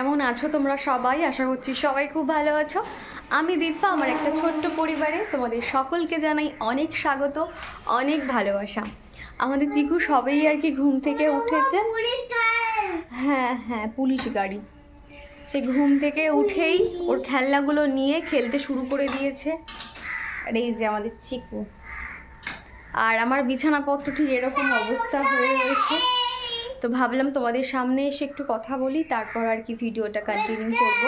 কেমন আছো তোমরা সবাই? আশা করছি সবাই খুব ভালো আছো। আমি দীপা আমার একটা ছোট্ট পরিবারে। তোমাদের সকলকে জানাই অনেক স্বাগত অনেক ভালোবাসা। আমাদের চিকু সবেই আর কি ঘুম থেকে উঠেছে। হ্যাঁ হ্যাঁ পুলিশ গাড়ি। সে ঘুম থেকে উঠেই ওর খেলনাগুলো নিয়ে খেলতে শুরু করে দিয়েছে। আর এই যে আমাদের চিকু। আর আমার বিছানাপত্র ঠিক এরকম অবস্থা হয়ে রয়েছে। তো ভাবলাম তোমাদের সামনে এসে একটু কথা বলি তারপর আর কি ভিডিওটা কন্টিনিউ করব।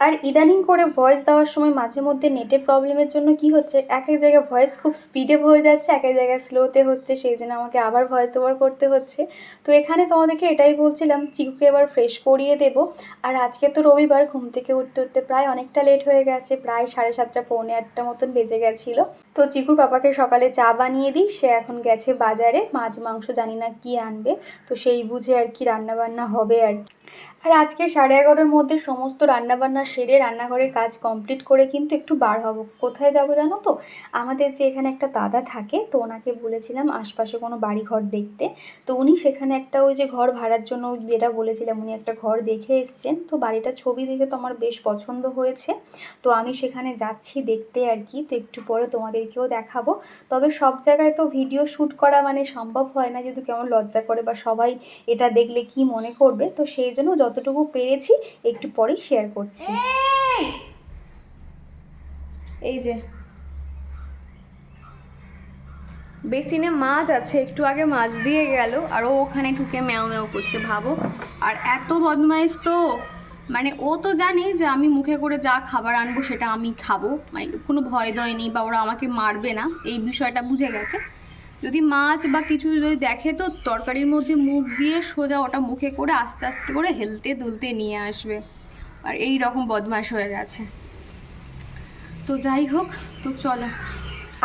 আর ইদানিং করে ভয়েস দেওয়ার সময় মাঝে মধ্যে নেটের প্রবলেমের জন্য কি হচ্ছে? এক এক জায়গায় ভয়েস খুব স্পিডে হয়ে যাচ্ছে, এক এক জায়গায় স্লোতে হচ্ছে, সেই জন্য আমাকে আবার ভয়েস ওভার করতে হচ্ছে। তো এখানে তোমাদেরকে এটাই বলছিলাম, চিকুকে এবার ফ্রেশ করিয়ে দেবো। আর আজকে তো রবিবার, ঘুম থেকে উঠতে উঠতে প্রায় অনেকটা লেট হয়ে গেছে, প্রায় সাড়ে সাতটা, পৌনে আটটা মতন বেজে গেছিল। তো চিকুর পাপাকে সকালে চা বানিয়ে দিই, সে এখন গেছে বাজারে, মাছ, মাংস জানি না কি আনবে, তো সেই বুঝে আর কি রান্নাবান্না হবে আর। আর আজকে সাড়ে এগারোটার মধ্যে সমস্ত রান্নাবান্না সেরে রান্নাঘরের কাজ কমপ্লিট করে কিন্তু একটু বার হব। কোথায় যাব জানো তো? আমাদের যে এখানে একটা দাদা থাকে, তো ওনাকে বলেছিলাম আশপাশে কোনো বাড়ি ঘর দেখতে। তো উনি সেখানে একটা ওই যে ঘর ভাড়ার জন্য যেটা বলেছিলাম, উনি একটা ঘর দেখে এসছেন। তো বাড়িটা ছবি দেখে তো আমার বেশ পছন্দ হয়েছে। তো আমি সেখানে যাচ্ছি দেখতে আর কি। তো একটু পরে তোমাদেরকেও দেখাবো। তবে সব জায়গায় তো ভিডিও শ্যুট করা মানে সম্ভব হয় না যদি কেমন লজ্জা করে বা সবাই এটা দেখলে কি মনে করবে? তো সেই জন্য যতটুকু পেরেছি, একটু পরেই শেয়ার করছি। এই! যে। বেসিনে মাছ আছে, একটু আগে মাছ দিয়ে গেল, আর ও ওখানে ঢুকে ম্যাও ম্যাও করছে, ভাবো। আর এত বদমাইশ তো! মানে ও তো জানে যে আমি মুখে করে যা খাবার আনব সেটা আমি খাব। মানে কোনো ভয় দয় নেই বা ওরা আমাকে মারবে না, এই বিষয়টা বুঝে গেছে। যদি মাছ বা কিছু যদি দেখে তো তরকারির মধ্যে মুখ দিয়ে সোজা ওটা মুখে করে আস্তে আস্তে করে হেলতে দুলতে নিয়ে আসবে। আর এই রকম বদমাশ হয়ে গেছে। তো যাই হোক, তো চলো।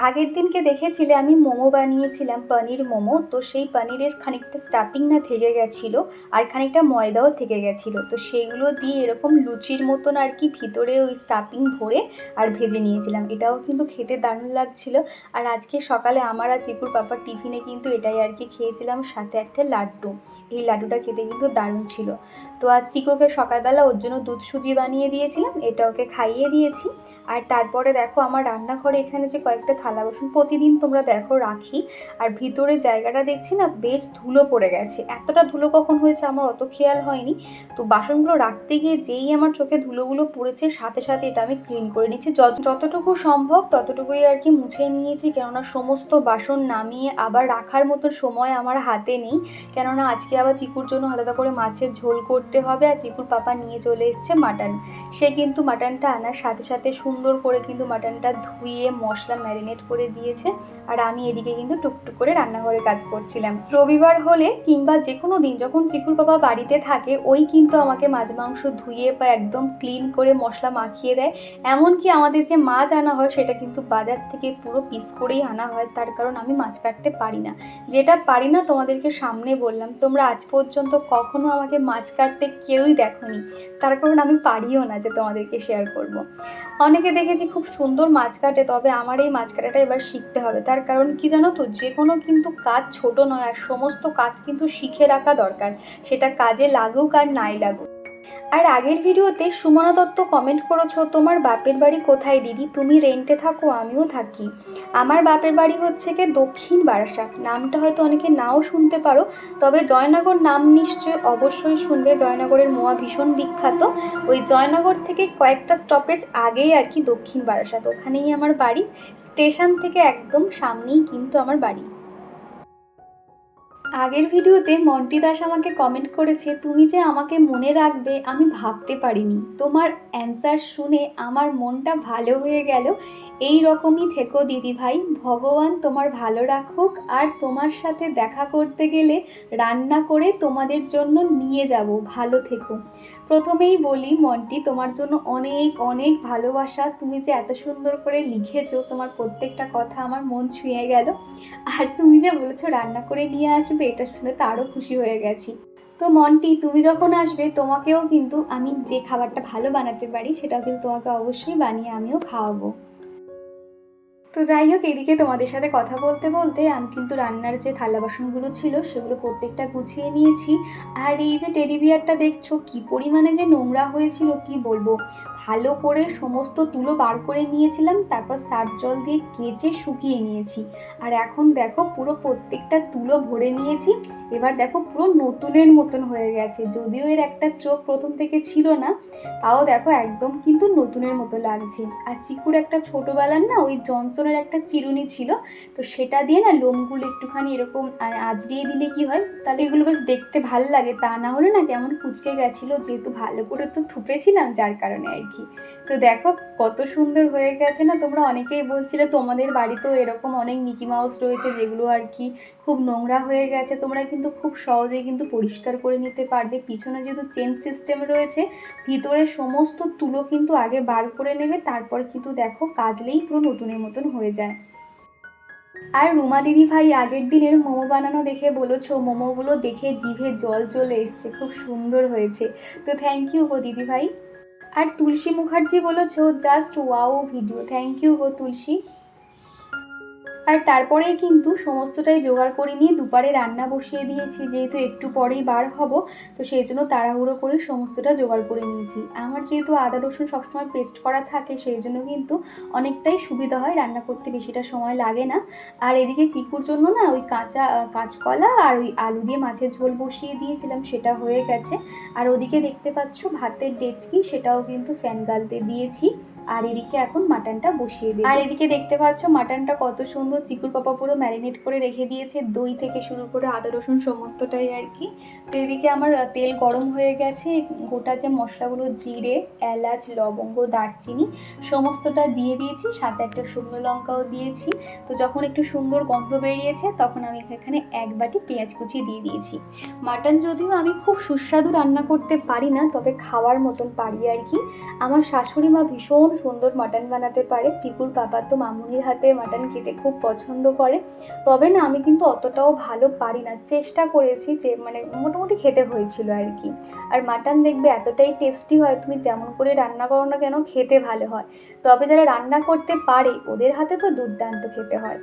আগের দিনকে দেখেছিলে, আমি মোমো বানিয়েছিলাম, পনির মোমো। তো সেই পনিরের খানিকটা স্টাফিং না থেকে গেছিল আর খানিকটা ময়দাও থেকে গেছিল। তো সেইগুলো দিয়ে এরকম লুচির মতন আর কি ভিতরে ওই স্টাফিং ভরে আর ভেজে নিয়েছিলাম। এটাও কিন্তু খেতে দারুণ লাগছিল। আর আজকে সকালে আমার আর চিকুর পাপার টিফিনে কিন্তু এটাই আর কি খেয়েছিলাম, সাথে একটা লাড্ডু। এই লাড্ডুটা খেতে কিন্তু দারুণ ছিল। তো আর চিকোকে সকালবেলা ওর জন্য দুধ সুজি বানিয়ে দিয়েছিলাম, এটা ওকে খাইয়ে দিয়েছি। আর তারপরে দেখো আমার রান্নাঘরে এখানে যে কয়েকটা থালা বাসন প্রতিদিন তোমরা দেখো রাখি, আর ভিতরে জায়গাটা দেখছি না বেশ ধুলো পড়ে গেছে। এতটা ধুলো কখন হয়েছে আমার অত খেয়াল হয়নি। তো বাসনগুলো রাখতে গিয়ে যেই আমার চোখে ধুলোগুলো পড়েছে, সাথে সাথে এটা আমি ক্লিন করে নিচ্ছি। যত, যতটুকু সম্ভব ততটুকুই আর কি মুছে নিয়েছি, কেননা সমস্ত বাসন নামিয়ে আবার রাখার মতো সময় আমার হাতে নেই। কেননা আজকে আবার চিকুর জন্য আলাদা করে মাছের ঝোল করতে হবে আর চিকুর পাপা নিয়ে চলে এসছে মাটন। সে কিন্তু মাটনটা আনার সাথে সাথে সুন্দর করে কিন্তু মাটনটা ধুয়ে, মশলা ম্যারিনেট করে দিয়েছে আর আমি এদিকে কিন্তু টুকটুক করে রান্নাঘরে কাজ করছিলাম। রবিবার হলে কিংবা যে কোনো দিন যখন চিকুর বাবা বাড়িতে থাকে, ওই কিন্তু আমাকে মাছ মাংস ধুয়ে বা একদম ক্লিন করে মশলা মাখিয়ে দেয়। এমনকি আমাদের যে মাছ আনা হয়, সেটা কিন্তু বাজার থেকে পুরো পিস করেই আনা হয়। তার কারণ আমি মাছ কাটতে পারি না। যেটা পারি না তোমাদেরকে সামনে বললাম, তোমরা আজ পর্যন্ত কখনো আমাকে মাছ কাটতে কেউই দেখোনি। তার কারণ আমি পারিও না যে তোমাদেরকে শেয়ার করব। অনেকে দেখেছি খুব সুন্দর মাছ কাটে, তবে আমার এই মাছ কাটাটা এবার শিখতে হবে। তার কারণ কি জানো তো? যে কোনো কিন্তু কাজ ছোট নয়, আর সমস্ত কাজ কিন্তু শিখে রাখা দরকার। সেটা কাজে লাগুক আর নাই লাগুক। আর আগের ভিডিওতে সুমনা দত্ত কমেন্ট করেছ, তোমার বাপের বাড়ি কোথায় দিদি? তুমি রেন্টে থাকো, আমিও থাকি। আমার বাপের বাড়ি হচ্ছে কি দক্ষিণ বারাসাত। নামটা হয়তো অনেকে নাও শুনতে পারো, তবে জয়নগর নাম নিশ্চয় অবশ্যই শুনবে। জয়নগরের মোয়া ভীষণ বিখ্যাত। ওই জয়নগর থেকে কয়েকটা স্টপেজ আগেই আর কি দক্ষিণ বারাসাত। ওখানেই আমার বাড়ি। স্টেশন থেকে একদম সামনেই কিন্তু আমার বাড়ি। আগের ভিডিওতে মন্টি দাস আমাকে কমেন্ট করেছে, তুমি যে আমাকে মনে রাখবে, আমি ভাবতে পারিনি। তোমার অ্যান্সার শুনে আমার মনটা ভালো হয়ে গেল। এই রকমই থেকো দিদি ভাই। ভগবান তোমার ভালো রাখুক আর তোমার সাথে দেখা করতে গেলে রান্না করে তোমাদের জন্য নিয়ে যাব। ভালো থেকো। প্রথমেই বলি, মন্টি তোমার জন্য অনেক অনেক ভালোবাসা। তুমি যে এত সুন্দর করে লিখেছো, তোমার প্রত্যেকটা কথা আমার মন ছুঁয়ে গেল। আর তুমি যে বলেছ রান্না করে নিয়ে আসবে, এটা শুনে তো আরও খুশি হয়ে গেছি। তো মন্টি, তুমি যখন আসবে, তোমাকেও কিন্তু আমি যে খাবারটা ভালো বানাতে পারি, সেটাও কিন্তু তোমাকে অবশ্যই বানিয়ে আমিও খাওয়াবো। তো যাই হোক, এদিকে তোমাদের সাথে কথা বলতে বলতে আমি কিন্তু রান্নার যে থালা বাসনগুলো ছিল সেগুলো প্রত্যেকটা গুছিয়ে নিয়েছি। আর এই যে টেডি বিয়ারটা দেখছ, কি পরিমাণে যে নোংরা হয়েছিল, কি বলব? ভালো করে সমস্ত তুলো বার করে নিয়েছিলাম, তারপর সার্ফ জল দিয়ে কেচে শুকিয়ে নিয়েছি। আর এখন দেখো পুরো প্রত্যেকটা তুলো ভরে নিয়েছি, এবার দেখো পুরো নতুনের মতন হয়ে গেছে। যদিও এর একটা চোখ প্রথম থেকে ছিল না, তাও দেখো একদম কিন্তু নতুনের মতো লাগছে। আর চিকুর একটা ছোটোবেলার না ওই জনসনের একটা চিরুনি ছিল, তো সেটা দিয়ে না লোমগুলো একটুখানি এরকম, আর আঁচড়িয়ে দিলে কি হয়? তাহলে এগুলো বেশ দেখতে ভালো লাগে। তা না হলে না কেমন কুচকে গেছিল, যেহেতু ভালো করে তো থুপেছিলাম, যার কারণে আর কি তো দেখো, কত সুন্দর হয়ে গেছে না? তোমরা অনেকেই বলছিলে তোমাদের বাড়িতেও এরকম অনেক মিকি মাউস রয়েছে যেগুলো আর কি খুব নোংরা হয়ে গেছে। তোমরা কিন্তু খুব সহজেই কিন্তু পরিষ্কার করে নিতে পারবে। পিছনে যেহেতু চেন সিস্টেম রয়েছে, ভিতরে সমস্ত তুলো কিন্তু আগে বার করে নেবে, তারপর কিন্তু দেখো কাজলেই পুরো নতুনের মতন হয়ে যায়। আর রুমা দিদি ভাই আগের দিনের মোমো বানানো দেখে বলেছ, মোমোগুলো দেখে জিভে জল চলে এসছে, খুব সুন্দর হয়েছে। তো থ্যাংক ইউ গো দিদি ভাই। আর তুলসী মুখার্জি বলেছ just wow video thank you গো তুলসী। আর তারপরেই কিন্তু সমস্তটাই জোগাড় করে নিয়ে দুপারে রান্না বসিয়ে দিয়েছি, যেহেতু একটু পরেই বার হব, তো সেই জন্য তাড়াহুড়ো করে সমস্তটা জোগাড় করে নিয়েছি। আমার যেহেতু আদা, রসুন সবসময় পেস্ট করা থাকে, সেই জন্য কিন্তু অনেকটাই সুবিধা হয় রান্না করতে, বেশিটা সময় লাগে না। আর এদিকে চিকুর জন্য না ওই কাঁচা কাঁচকলা আর ওই আলু দিয়ে মাছের ঝোল বসিয়ে দিয়েছিলাম, সেটা হয়ে গেছে। আর ওদিকে দেখতে পাচ্ছ ভাতের ডেচকি, সেটাও কিন্তু ফ্যান গালতে দিয়েছি। আর এদিকে এখন মাটনটা বসিয়ে দিই আর এদিকে দেখতে পাচ্ছ মাটনটা কত সুন্দর চিকুর পাপা পুরো ম্যারিনেট করে রেখে দিয়েছে, দই থেকে শুরু করে আদা, রসুন সমস্তটাই আর কি। তো এদিকে আমার তেল গরম হয়ে গেছে, গোটা যে মশলাগুলো জিরে, এলাচ, লবঙ্গ, দারচিনি সমস্তটা দিয়ে দিয়েছি, সাথে একটা শুকনো লঙ্কাও দিয়েছি। তো যখন একটু সুন্দর গন্ধ বেরিয়েছে, তখন আমি এখানে এক বাটি পেঁয়াজ কুচি দিয়ে দিয়েছি। মাটন যদিও আমি খুব সুস্বাদু রান্না করতে পারি না, তবে খাওয়ার মতন পারি আর কি। আমার শাশুড়ি মা ভীষণ সুন্দর মাটন বানাতে পারে। চিকুর পাপা তো মামুনির হাতে মাটন খেতে খুব পছন্দ করে। তবে না, আমি কিন্তু অতটাও ভালো পারি না। চেষ্টা করেছি যে মানে মোটামুটি খেতে হয়েছিল আর কি। আর মাটন দেখবে এতটাই টেস্টি হয়, তুমি যেমন করে রান্না করো না কেন, খেতে ভালো হয়। তবে যারা রান্না করতে পারে, ওদের হাতে তো দুর্দান্ত খেতে হয়।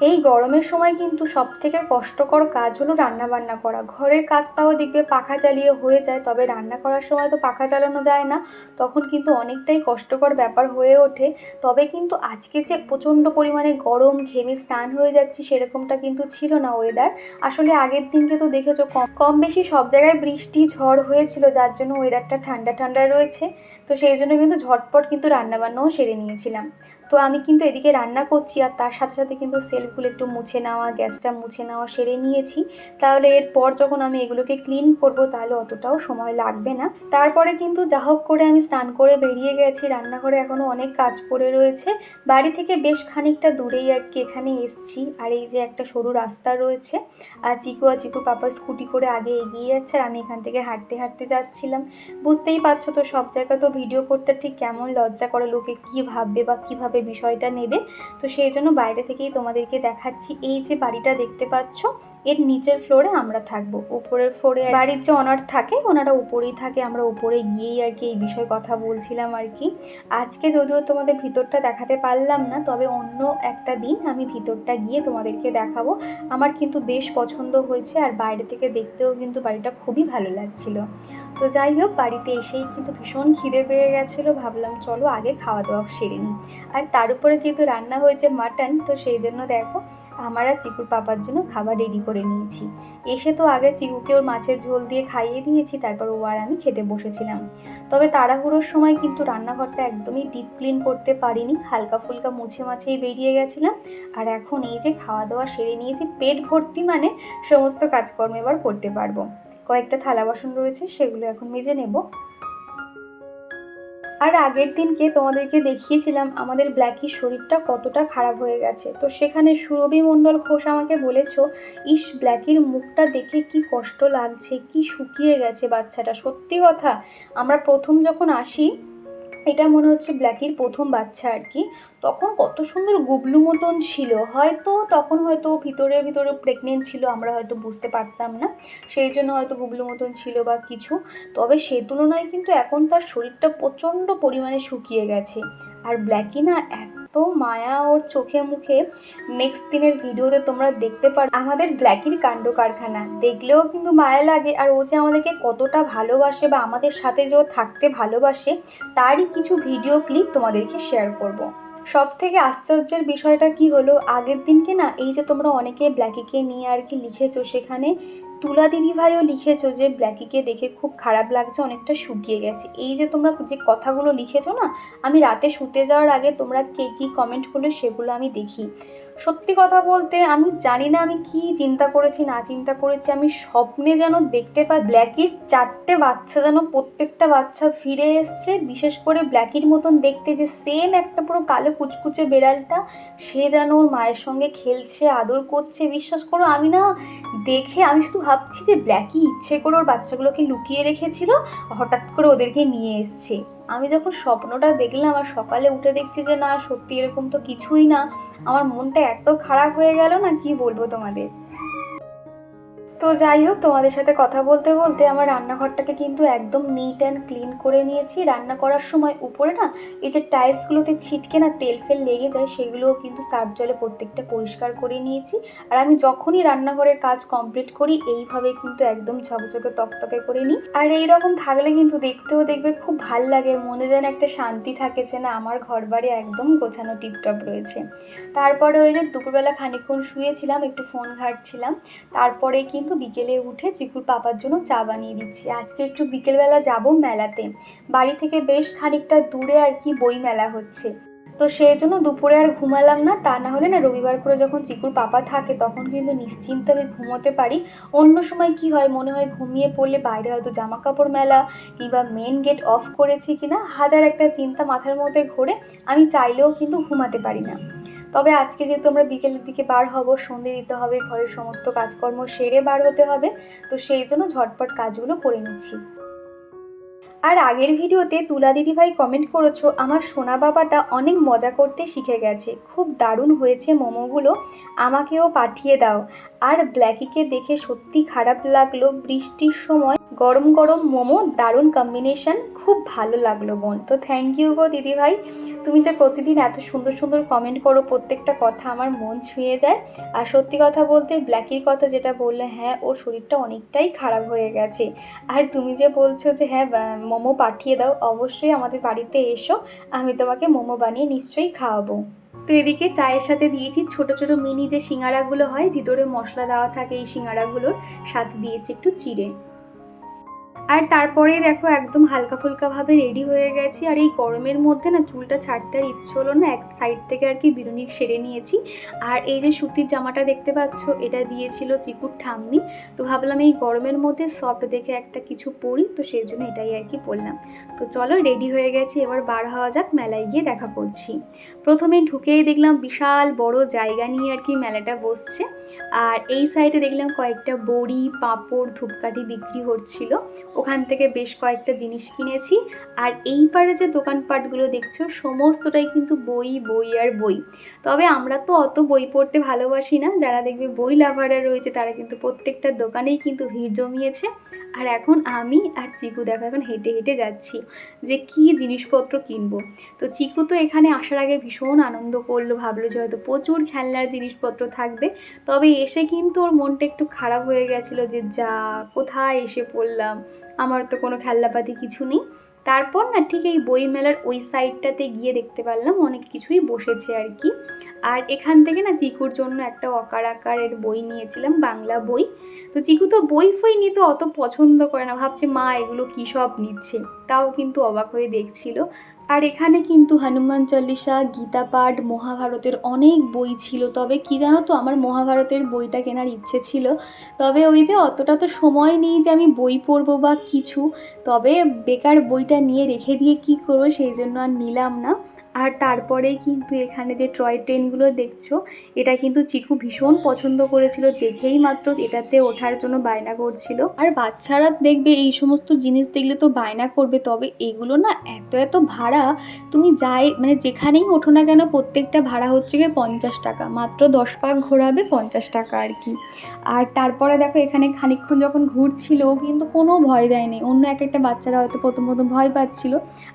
এই গরমের সময় কিন্তু সব থেকে কষ্টকর কাজ হলো রান্না বান্না করা। ঘরের কাজ তাও দেখবে পাখা চালিয়ে হয়ে যায়, তবে রান্না করার সময় তো পাখা চালানো যায় না। তখন কিন্তু অনেকটাই কষ্টকর ব্যাপার হয়ে ওঠে। তবে কিন্তু আজকে যে প্রচণ্ড পরিমাণে গরম, ঘেমে স্নান হয়ে যাচ্ছে সেরকমটা কিন্তু ছিল না ওয়েদার আসলে আগের দিনকে তো দেখেছ কম কম বেশি সব জায়গায় বৃষ্টি, ঝড় হয়েছিল, যার জন্য ওয়েদারটা ঠান্ডা ঠান্ডা রয়েছে। তো সেই জন্য কিন্তু ঝটপট কিন্তু রান্নাবান্নাও সেরে নিয়েছিলাম। তো আমি কিন্তু এদিকে রান্না করছি আর তার সাথে সাথে কিন্তু সেলফগুলো একটু মুছে নেওয়া, গ্যাসটা মুছে নেওয়া সেরে নিয়েছি। তাহলে এরপর যখন আমি এগুলোকে ক্লিন করব তাহলে অতটাও সময় লাগবে না। তারপরে কিন্তু যা হোক করে আমি স্নান করে বেরিয়ে গেছি। রান্নাঘরে এখনও অনেক কাজ পড়ে রয়েছে। বাড়ি থেকে বেশ খানিকটা দূরেই আর কি এখানে এসছি। আর এই যে একটা সরু রাস্তা রয়েছে। আর চিকু আর চিকু পাপা স্কুটি করে আগে এগিয়ে যাচ্ছে আর আমি এখান থেকে হাঁটতে হাঁটতে যাচ্ছিলাম। বুঝতেই পারছ তো সব জায়গা তো ভিডিও করতে ঠিক কেমন লজ্জা করে লোকে কী ভাববে বা কীভাবে বিষয়টা নেবে। তো সেই জন্য বাইরে থেকেই তোমাদেরকে দেখাচ্ছি। এই যে বাড়িটা দেখতে পাচ্ছ এর নিচের ফ্লোরে আমরা থাকব। উপরের ফ্লোরে বাড়ির যে অনার থাকে, ওনারা উপরেই থাকে। আমরা উপরে গিয়েই আর কি এই বিষয়ে কথা বলছিলাম আর কি। আজকে যদিও তোমাদের ভিতরটা দেখাতে পারলাম না, তবে অন্য একটা দিন আমি ভিতরটা গিয়ে তোমাদেরকে দেখাবো। আমার কিন্তু বেশ পছন্দ হয়েছে আর বাইরে থেকে দেখতেও কিন্তু বাড়িটা খুবই ভালো লাগছিল। তো যাই হোক, বাড়িতে এসেই কিন্তু ভীষণ খিদে পেয়ে গেছিল। ভাবলাম, চলো আগে খাওয়া দাওয়া সেরে নিই। আর তার উপরে যেহেতু রান্না হয়েছে মাটন তো সেই জন্য দেখো আমার চিকুর পাপার জন্য খাবার রেডি করে নিয়েছি। এসে তো আগে চিকুকে ওর মাছের ঝোল দিয়ে খাইয়ে দিয়েছি, তারপর ও আর আমি খেতে বসেছিলাম। তবে তাড়াহুড়োর সময় কিন্তু রান্নাঘরটা একদমই ডিপ ক্লিন করতে পারিনি। হালকা ফুলকা মুছে মাছেই বেরিয়ে গেছিলাম। আর এখন এই যে খাওয়া দাওয়া সেরে নিয়েছি, পেট ভর্তি মানে সমস্ত কাজকর্ম এবার করতে পারব। কয়েকটা থালা বাসন রয়েছে, সেগুলো এখন মেজে নেব। আর আগের দিনকে তোমাদেরকে দেখিয়েছিলাম, আমাদের ব্ল্যাকির শরীরটা কতটা খারাপ হয়ে গেছে। তো সেখানে সুরভি মণ্ডল ঘোষ আমাকে বলেছ, ইস, ব্ল্যাকির মুখটা দেখে কি কষ্ট লাগছে, কি শুকিয়ে গেছে বাচ্চাটা। সত্যি কথা, আমরা প্রথম যখন আসি এটা মনে হচ্ছে ব্ল্যাকির প্রথম বাচ্চা আর কি। তখন কত সুন্দর গুবলু মতন ছিল। হয়তো তখন হয়তো ভিতরে ভিতরে প্রেগনেন্ট ছিল, আমরা হয়তো বুঝতে পারতাম না। সেই জন্য হয়তো গুবলু মতন ছিল বা কিছু। তবে সে তুলনায় কিন্তু এখন তার শরীরটা প্রচণ্ড পরিমাণে শুকিয়ে গেছে। আর ব্ল্যাকি না এত মায়া ওর চোখে মুখে নেক্সট দিনের ভিডিওতে তোমরা দেখতে পারো। আমাদের ব্ল্যাকির কাণ্ড কারখানা। দেখলেও কিন্তু মায়া লাগে আর ও যে আমাদেরকে কতটা ভালোবাসে বা আমাদের সাথে যে থাকতে ভালোবাসে, তারই কিছু ভিডিও ক্লিপ তোমাদেরকে শেয়ার করব। সব থেকে আশ্চর্যের বিষয়টা কি হলো? আগের দিনকে না এই যে তোমরা অনেকে ব্ল্যাকিকে নিয়ে আর কি লিখেছো সেখানে তুলা দিদিভাইও লিখেছো যে ব্ল্যাকিকে দেখে খুব খারাপ লাগছে, অনেকটা শুকিয়ে গেছে। এই যে তোমরা যে কথাগুলো লিখেছো না, আমি রাতে শুতে যাওয়ার আগে তোমরা কে কী কমেন্ট করলে সেগুলো আমি দেখি। সত্যি কথা বলতে আমি জানি না আমি কি চিন্তা করেছি, না চিন্তা করেছি। আমি স্বপ্নে যেন দেখতে পাই ব্ল্যাকির চারটে বাচ্চা যেন প্রত্যেকটা বাচ্চা ফিরে এসছে। বিশেষ করে ব্ল্যাকির মতন দেখতে যে সেম একটা পুরো কালো কুচকুচে বেড়ালটা, সে যেন ওর মায়ের সঙ্গে খেলছে, আদর করছে। বিশ্বাস করো, আমি না দেখে, আমি শুধু ভাবছি যে ব্ল্যাকি ইচ্ছে করে ওর বাচ্চাগুলোকে লুকিয়ে রেখেছিল, হঠাৎ করে ওদেরকে নিয়ে এসছে। আমি যখন স্বপ্নটা দেখলাম আর সকালে উঠে দেখছি যে, না, সত্যি এরকম তো কিছুই না। আমার মনটা এত খারাপ হয়ে গেল না, কি বলব তোমাদের? তো যাই হোক, তোমাদের সাথে কথা বলতে বলতে আমার রান্নাঘরটাকে কিন্তু একদম নিট অ্যান্ড ক্লিন করে নিয়েছি। রান্না করার সময় উপরে না, এই যে টাইলসগুলোতে ছিটকে না তেল ফেল লেগে যায়, সেগুলোও কিন্তু সার্ফ জলে প্রত্যেকটা পরিষ্কার করে নিয়েছি। আর আমি যখনই রান্নাঘরের কাজ কমপ্লিট করি, এইভাবে কিন্তু একদম ঝকঝকে তকতকে করে নিই। আর এই রকম থাকলে কিন্তু দেখতেও দেখবে খুব ভালো লাগে, মনে যেন একটা শান্তি থাকে যে না, আমার ঘর বাড়ি একদম গোছানো টিপটপ রয়েছে। তারপরে ওই যে দুপুরবেলা খানিকক্ষণ শুয়েছিলাম, একটু ফোন ঘাটছিলাম। তারপরে কিন্তু বিকেলে উঠে চিকুর পাপার জন্য চা বানিয়ে দিচ্ছি। আজকে একটু বিকেলবেলা যাব মেলাতে। বাড়ি থেকে বেশ খানিকটা দূরে আর কি বই মেলা হচ্ছে। তো সেই জন্য দুপুরে আর ঘুমালাম না, তা না হলে না রবিবার করে যখন চিকুর পাপা থাকে তখন কিন্তু নিশ্চিন্তে আমি ঘুমোতে পারি। অন্য সময় কি হয়, মনে হয় ঘুমিয়ে পড়লে বাইরে হয়তো জামা কাপড় মেলা কিংবা মেন গেট অফ করেছি কিনা, হাজার একটা চিন্তা মাথার মধ্যে ঘোরে আমি চাইলেও কিন্তু ঘুমাতে পারি না। তবে আজকে যেহেতু আমরা বিকেলের দিকে বার হব, সন্ধে দিতে হবে, ঘরের সমস্ত কাজকর্ম সেরে বার হতে হবে, তো সেই জন্য ঝটপট কাজগুলো করে নিচ্ছি। আর আগের ভিডিওতে তুলা দিদিভাই কমেন্ট করেছ, আমার সোনা বাবাটা অনেক মজা করতে শিখে গেছে, খুব দারুণ হয়েছে মোমোগুলো, আমাকেও পাঠিয়ে দাও। আর ব্ল্যাকিকে দেখে সত্যি খারাপ লাগল বৃষ্টির সময়। গরম গরম মোমো, দারুণ কম্বিনেশন খুব ভালো লাগল বোন তো থ্যাংক ইউ গো দিদিভাই। তুমি যে প্রতিদিন এত সুন্দর সুন্দর কমেন্ট করো, প্রত্যেকটা কথা আমার মন ছুঁয়ে যায়। আর সত্যি কথা বলতে ব্ল্যাকির কথা যেটা বললে হ্যাঁ ওর শরীরটা অনেকটাই খারাপ হয়ে গেছে। আর তুমি যে বলছো যে হ্যাঁ মোমো পাঠিয়ে দাও, অবশ্যই আমাদের বাড়িতে এসো। আমি তোমাকে মোমো বানিয়ে নিশ্চয়ই খাওয়াবো। তো এদিকে চায়ের সাথে দিয়েছি ছোট ছোট মিনি যে সিঙ্গারাগুলো হয়, ভিতরে মশলা দেওয়া থাকে এই সিঙ্গারাগুলোর সাথে দিয়েছি একটু চিড়ে। আর তারপরে দেখো একদম হালকা ফুলকাভাবে রেডি হয়ে গেছি। আর এই গরমের মধ্যে না চুলটা ছাড়তে আর ইচ্ছে হলো না, এক সাইড থেকে আর কি বিরুনি সেরে নিয়েছি। আর এই যে সুতির জামাটা দেখতে পাচ্ছ, এটা দিয়েছিল চিকুর ঠাম্মি। তো ভাবলাম এই গরমের মধ্যে সফট দেখে একটা কিছু পরি, তো সেই জন্য এটাই আর কি পরলাম তো চলো রেডি হয়ে গেছি, এবার বার হওয়া যাক, মেলায় গিয়ে দেখা করছি। প্রথমে ঢুকেই দেখলাম বিশাল বড় জায়গা নিয়ে আর কি মেলাটা বসছে। আর এই সাইডে দেখলাম কয়েকটা বড়ি, পাঁপড়, ধূপকাঠি বিক্রি হচ্ছিল। ওখান থেকে বেশ কয়েকটা জিনিস কিনেছি। আর এই পারে যে দোকানপাটগুলো দেখছ, সমস্তটাই কিন্তু বই বই আর বই। তবে আমরা তো অত বই পড়তে ভালোবাসি না। যারা দেখবে বই লাভাররা রয়েছে, তারা কিন্তু প্রত্যেকটা দোকানেই কিন্তু ভিড় জমিয়েছে। আর এখন আমি আর চিকু দেখো, এখন হেঁটে হেঁটে যাচ্ছি যে কি জিনিসপত্র কিনবো। তো চিকু তো এখানে আসার আগে আনন্দ করল, ভাবলো যে হয়তো প্রচুর খেলনার জিনিসপত্র থাকবে। তবে এসে কিন্তু ওর মনটা একটু খারাপ হয়ে গেছিল যে, যা, কোথায় এসে পড়লাম? আমার তো কোনো খেলনাপাতি কিছু নেই। তারপর না ঠিক এই বই মেলার ওই সাইডটাতে গিয়ে দেখতে পারলাম অনেক কিছুই বসেছে আর কি। আর এখান থেকে না চিকুর জন্য একটা অকার আকারের বই নিয়েছিলাম, বাংলা বই। তো চিকু তো বই ফই নিতে অত পছন্দ করে না, ভাবছে, মা, এগুলো কী সব নিচ্ছে? তাও কিন্তু অবাক হয়ে দেখছিল। আর এখানে কিন্তু হনুমান চল্লিশা, গীতা পাঠ, মহাভারতের অনেক বই ছিল। তবে কি জানো তো, আমার মহাভারতের বইটা কেনার ইচ্ছে ছিল। তবে ওই যে অতটা তো সময় নেই যে আমি বই পড়ব বা কিছু। তবে বেকার বইটা নিয়ে রেখে দিয়ে কি করব, সেই জন্য আর নিলাম না। আর তারপরে কিন্তু এখানে যে টয় ট্রেনগুলো দেখছ, এটা কিন্তু চিকু ভীষণ পছন্দ করেছিল। দেখেই মাত্র এটাতে ওঠার জন্য বায়না করছিল। আর বাচ্চারা দেখবে এই সমস্ত জিনিস দেখলে তো বায়না করবে, তবে এগুলো না এত এত ভাড়া, তুমি যাই মানে যেখানেই ওঠো না কেন, প্রত্যেকটা ভাড়া হচ্ছে গিয়ে পঞ্চাশ টাকা। মাত্র দশ পাক ঘোরাবে পঞ্চাশ টাকা আর কি। আর তারপরে দেখো এখানে খানিকক্ষণ যখন ঘুরছিল কিন্তু কোনো ভয় দেয়নি। অন্য এক একটা বাচ্চারা হয়তো প্রথম প্রথম ভয় পাচ্ছিল,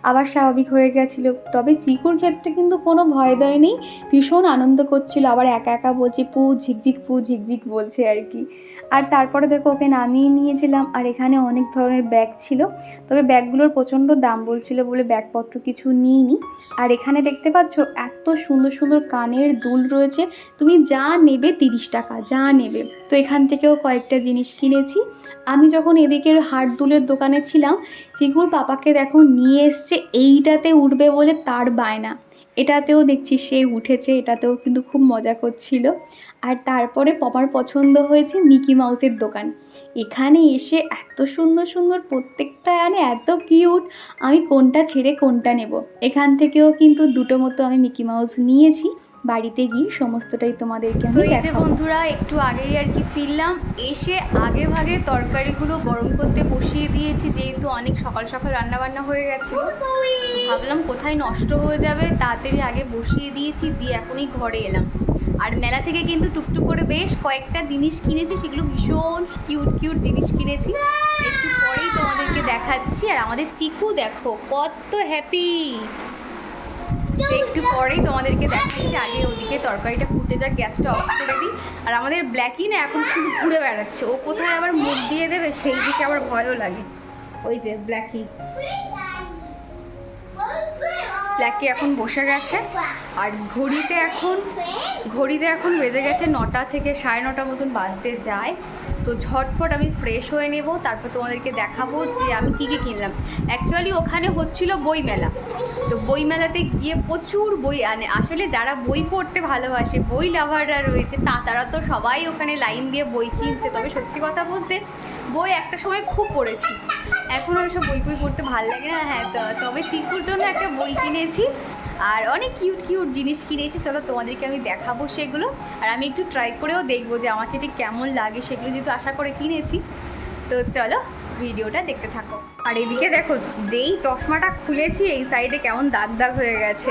আবার স্বাভাবিক হয়ে গেছিল। তবে চিকুর চিকুর ক্ষেত্রে কিন্তু কোনো ভয় দয় নেই ভীষণ আনন্দ করছিল, আবার একা একা বলছে, পু, ঝিকঝিক পু, ঝিকঝিক বলছে আর কি। আর তারপরে দেখো ওকে নামিয়ে নিয়েছিলাম। আর এখানে অনেক ধরনের ব্যাগ ছিল। তবে ব্যাগগুলোর প্রচণ্ড দাম বলছিল বলে ব্যাগপত্র কিছু নিইনি। আর এখানে দেখতে পাচ্ছ এত সুন্দর সুন্দর কানের দুল রয়েছে। তুমি যা নেবে তিরিশ টাকা, যা নেবে। তো এখান থেকেও কয়েকটা জিনিস কিনেছি। আমি যখন এদিকের হাট দুলের দোকানে ছিলাম, চিকুর পাপাকে দেখো নিয়ে এসছে, এইটাতে উঠবে বলে তার বায়না। এটাতেও দেখছি সে উঠেছে, এটাতেও কিন্তু খুব মজা করছিল। আর তারপরে পপার পছন্দ হয়েছে মিকি মাউসের দোকান। এখানে এসে এত সুন্দর সুন্দর প্রত্যেকটা আনে এত কিউট, আমি কোনটা ছেড়ে কোনটা নেব? এখান থেকেও কিন্তু দুটো মতো আমি মিকি মাউস নিয়েছি। বাড়িতে গিয়ে সমস্তটাই তোমাদেরকে আমি এই যে বন্ধুরা একটু আগেই আর কি ফিরলাম। এসে আগে ভাগে তরকারিগুলো গরম করতে বসিয়ে দিয়েছি যেহেতু অনেক সকাল সকাল রান্না বান্না হয়ে গেছে ভাবলাম কোথায় নষ্ট হয়ে যাবে তাড়াতাড়ি আগে বসিয়ে দিয়েছি দিয়ে এখনই ঘরে এলাম। আর মেলা থেকে কিন্তু টুকটুক করে বেশ কয়েকটা জিনিস কিনেছি সেগুলো ভীষণ কিউট কিউট জিনিস কিনেছি। একটু পরেই তোমাদেরকে দেখাচ্ছি। আর আমাদের চিকু দেখো কত হ্যাপি একটু পরেই তোমাদেরকে দেখাচ্ছি, আগে ওদিকে তরকারিটা ফুটে যাক, গ্যাসটা অফ করে দিই। আর আমাদের ব্ল্যাকই না, এখন শুধু ঘুরে বেড়াচ্ছে। ও কোথায় আবার মুখ দিয়ে দেবে, সেই দিকে আবার ভয়ও লাগে। ওই যে ব্ল্যাকি ব্ল্যাকি এখন বসে গেছে। আর ঘড়িতে এখন ঘড়িতে এখন বেজে গেছে নটা থেকে সাড়ে নটা মতন বাজতে যায়। তো ঝটপট আমি ফ্রেশ হয়ে নেব, তারপর তোমাদেরকে দেখাবো যে আমি কী কী কিনলাম। অ্যাকচুয়ালি ওখানে হচ্ছিল বইমেলা। তো বইমেলাতে গিয়ে প্রচুর বই আনে আসলে যারা বই পড়তে ভালোবাসে, বই লাভাররা রয়েছে, তা তারা তো সবাই ওখানে লাইন দিয়ে বই কিনছে। তবে সত্যি কথা বলতে বই একটা সময় খুব পড়েছি। এখন আর সব বই বই পড়তে ভালো লাগে না। হ্যাঁ তবে চিকুর জন্য একটা বই কিনেছি। আর অনেক কিউট কিউট জিনিস কিনেছি। চলো তোমাদেরকে আমি দেখাবো সেগুলো। আর আমি একটু ট্রাই করেও দেখব যে আমাকে ঠিক কেমন লাগে সেগুলো যেহেতু আশা করে কিনেছি। তো চলো ভিডিওটা দেখতে থাকো। আর এদিকে দেখো, যেই চশমাটা খুলেছি, এই সাইডে কেমন দাগ দাগ হয়ে গেছে।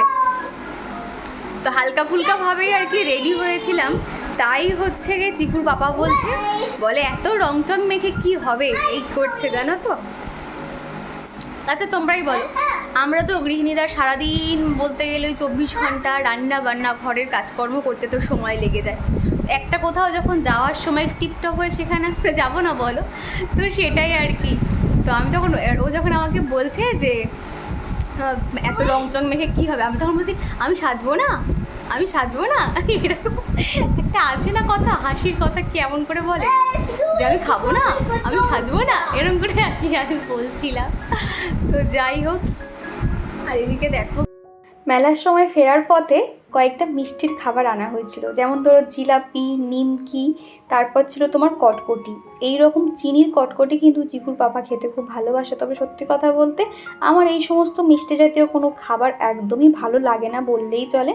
তো হালকা ফুলকা ভাবেই আর কি রেডি হয়েছিলাম। তাই হচ্ছে গিয়ে চিকুর বাবা বলছে, বলে, এত রংচং মেখে কি হবে? এই করছে জানো তো? আচ্ছা তোমরাই বলো। আমরা তো গৃহিণীরা সারাদিন বলতে গেলে ওই চব্বিশ ঘণ্টা রান্না বান্না ঘরের কাজকর্ম করতে তো সময় লেগে যায়। একটা কোথাও যখন যাওয়ার সময় টিপটপ হয়ে সেখানে আমরা যাব না বলো? তো সেটাই আর কি। তো আমি তখন, ও যখন আমাকে বলছে যে এত রং চং মেখে কী হবে? আমি তখন বলছি, আমি সাজবো না, আমি সাজবো না? এরকম। একটা আছে না কথা? হাসির কথা কেমন করে বলে? যে আমি খাব না? আমি সাজবো না? এরকম করে আর কি আমি বলছিলাম। তো যাই হোক, আর এদিকে দেখো। মেলার সময় ফেরার পথে কয়েকটা মিষ্টির খাবার আনা হয়েছিল। যেমন ধরো জিলাপি, নিমকি, তারপর ছিল তোমার কটকটি। এই রকম চিনির কটকটি কিন্তু চিকুর পাপা খেতে খুব ভালোবাসে। তবে সত্যি কথা বলতে, আমার এই সমস্ত মিষ্টি জাতীয় কোনো খাবার একদমই ভালো লাগে না বললেই চলে।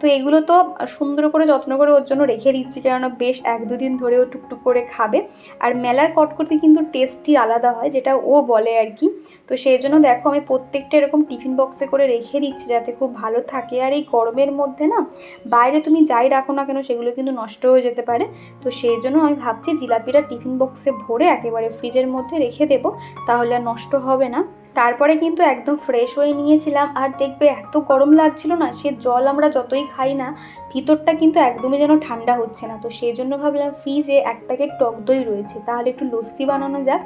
তো এগুলো তো সুন্দর করে, যত্ন করে ওর জন্য রেখে দিচ্ছি, কেননা বেশ এক দুদিন ও টুকটুক করে খাবে। আর মেলার কটকটি কিন্তু টেস্টই আলাদা হয়, যেটা ও বলে আর কি। তো সেই জন্য দেখো, আমি প্রত্যেকটা এরকম টিফিন বক্সে করে রেখে দিচ্ছি, যাতে খুব ভালো থাকে। আর এই গরমের মধ্যে না, বাইরে তুমি যাই রাখো না কেন, সেগুলো কিন্তু নষ্ট হয়ে যেতে পারে। তো সেই জন্য আমি ভাবছি জিলাপিটা টিফিন বক্সে ভরে একেবারে ফ্রিজের মধ্যে রেখে দেব, তাহলে আর নষ্ট হবে না। তারপরে কিন্তু একদম ফ্রেশ হয়ে নিয়েছিলাম, আর দেখবে এত গরম লাগছিল না, সে জল আমরা যতই খাই না ভিতরটা কিন্তু একদমই যেন ঠান্ডা হচ্ছে না। তো সেই জন্য ভাবলাম ফ্রিজে এক প্যাকেট টক দই রয়েছে, তাহলে একটু লস্যি বানানো যাক।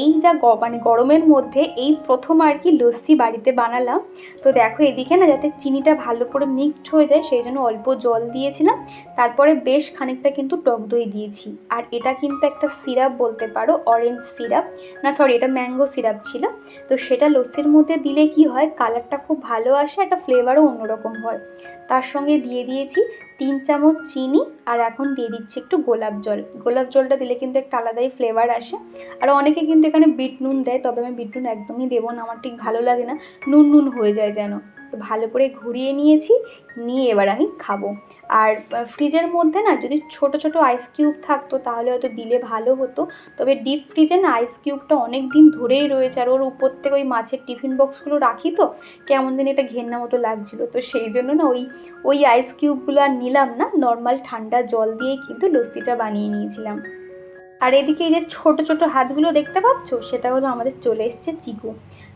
এই যা মানে গরমের মধ্যে এই প্রথম আর কি লস্যি বাড়িতে বানালাম। তো দেখো এদিকে না যাতে চিনিটা ভালো করে মিক্সড হয়ে যায়, সেই জন্য অল্প জল দিয়েছিলাম। তারপরে বেশ খানিকটা কিন্তু টক দই দিয়েছি। আর এটা কিন্তু একটা সিরাপ বলতে পারো অরেঞ্জ সিরাপ না সরি এটা ম্যাঙ্গো সিরাপ ছিল। তো সেটা লস্যির মধ্যে দিলে কি হয় কালারটা খুব ভালো আসে, একটা ফ্লেভারও অন্যরকম হয়। তার সঙ্গে দিয়ে দিয়েছি তিন চামচ চিনি আর এখন দিয়ে দিচ্ছি একটু গোলাপ জল। গোলাপ জলটা দিলে কিন্তু একটা আলাদাই ফ্লেভার আসে। আর অনেকে কিন্তু এখানে বিট নুন দেয়, তবে আমি বিট নুন একদমই দেবো না, আমার ঠিক ভালো লাগে না। নুন নুন হয়ে যায় যেন। তো ভালো করে ঘুরিয়ে নিয়েছি, নিয়ে এবার আমি খাব। আর ফ্রিজের মধ্যে না যদি ছোট ছোট আইস কিউব থাকতো তাহলে হয়তো দিলে ভালো হতো। তবে ডিপ ফ্রিজে না আইস কিউবটা অনেক দিন ধরেই রয়েছে আর ওর উপর থেকে ওই মাছের টিফিন বক্সগুলো রাখি তো, কেমন দিন এটা ঘেন্না মতো লাগছিল। তো সেই জন্য না ওই ওই আইস কিউবগুলো আর নিলাম না নর্মাল ঠান্ডা জল দিয়ে কিন্তু লস্যিটা বানিয়ে নিয়েছিলাম। আর এদিকে এই যে ছোট ছোট হাতগুলো দেখতে পাচ্ছ? সেটা হলো আমাদের চলে এসছে চিকু।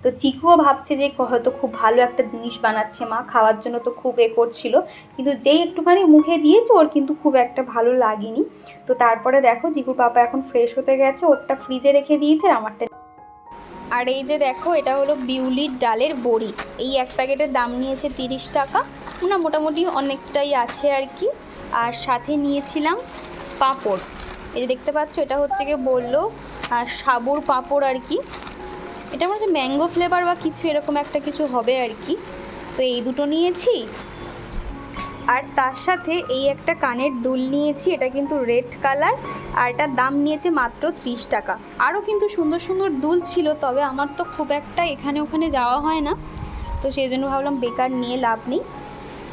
তো চিকুও ভাবছে যে হয়তো খুব ভালো একটা জিনিস বানাচ্ছে মা, খাওয়ার জন্য তো খুব এ করছিল। কিন্তু যেই একটুখানি মুখে দিয়েছে, ওর কিন্তু খুব একটা ভালো লাগেনি। তো তারপরে দেখো চিকুর পাপা এখন ফ্রেশ হতে গেছে, ওরটা ফ্রিজে রেখে দিয়েছে, আমারটা আর এই যে দেখো, এটা হলো বিউলির ডালের বড়ি। এই এক প্যাকেটের দাম নিয়েছে তিরিশ টাকা। না, মোটামুটি অনেকটাই আছে আর কি। আর সাথে নিয়েছিলাম পাঁপড়। এই যে দেখতে পাচ্ছ, এটা হচ্ছে গিয়ে বলল সাবুর পাঁপড় আর কি। এটা মনে হচ্ছে ম্যাঙ্গো ফ্লেভার বা কিছু এরকম একটা কিছু হবে আর কি। তো এই দুটো নিয়েছি। আর তার সাথে এই একটা কানের দুল নিয়েছি, এটা কিন্তু রেড কালার। আর এটার দাম নিয়েছে মাত্র ত্রিশ টাকা। আরও কিন্তু সুন্দর সুন্দর দুল ছিল, তবে আমার তো খুব একটা এখানে ওখানে যাওয়া হয় না। তো সেই জন্য ভাবলাম বেকার নিয়ে লাভ নেই।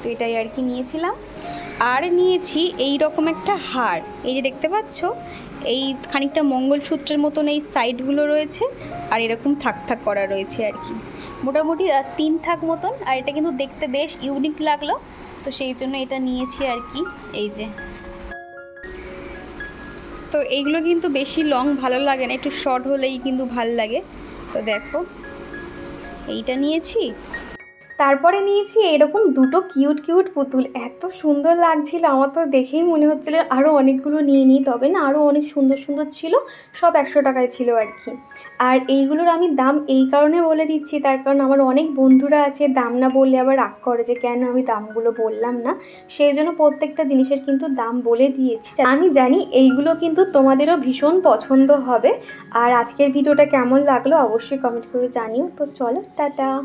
তো এটাই আর কি নিয়েছিলাম। আর নিয়েছি এই রকম একটা হার। এই যে দেখতে পাচ্ছ এই খানিকটা মঙ্গলসূত্রের মতন এই সাইডগুলো রয়েছে আর এরকম থাক থাক করা রয়েছে আর কি। মোটামুটি তিন থাক মতন আর এটা কিন্তু দেখতে বেশ ইউনিক লাগল। তো সেই জন্য এটা নিয়েছি আর কি, এই যে। তো এইগুলো কিন্তু বেশি লং ভালো লাগে না, একটু শর্ট হলেই কিন্তু ভালো লাগে। তো দেখো, এইটা নিয়েছি। তারপরে নিয়েছি এরকম দুটো কিউট কিউট পুতুল। এত সুন্দর লাগছিল, আমার তো দেখেই মনে হচ্ছিল আরও অনেকগুলো নিয়ে নিই, তবে না আরও অনেক সুন্দর সুন্দর ছিল, সব একশো টাকায় ছিল আর কি। আর এইগুলোর আমি দাম এই কারণে বলে দিচ্ছি, তার কারণ আমার অনেক বন্ধুরা আছে, দাম না বললে আবার রাগ করে যে, কেন আমি দামগুলো বললাম না? সেই জন্য প্রত্যেকটা জিনিসের কিন্তু দাম বলে দিয়েছি। আমি জানি এইগুলো কিন্তু তোমাদেরও ভীষণ পছন্দ হবে। আর আজকের ভিডিওটা কেমন লাগল অবশ্যই কমেন্ট করে জানিও। তো চলো, টাটা।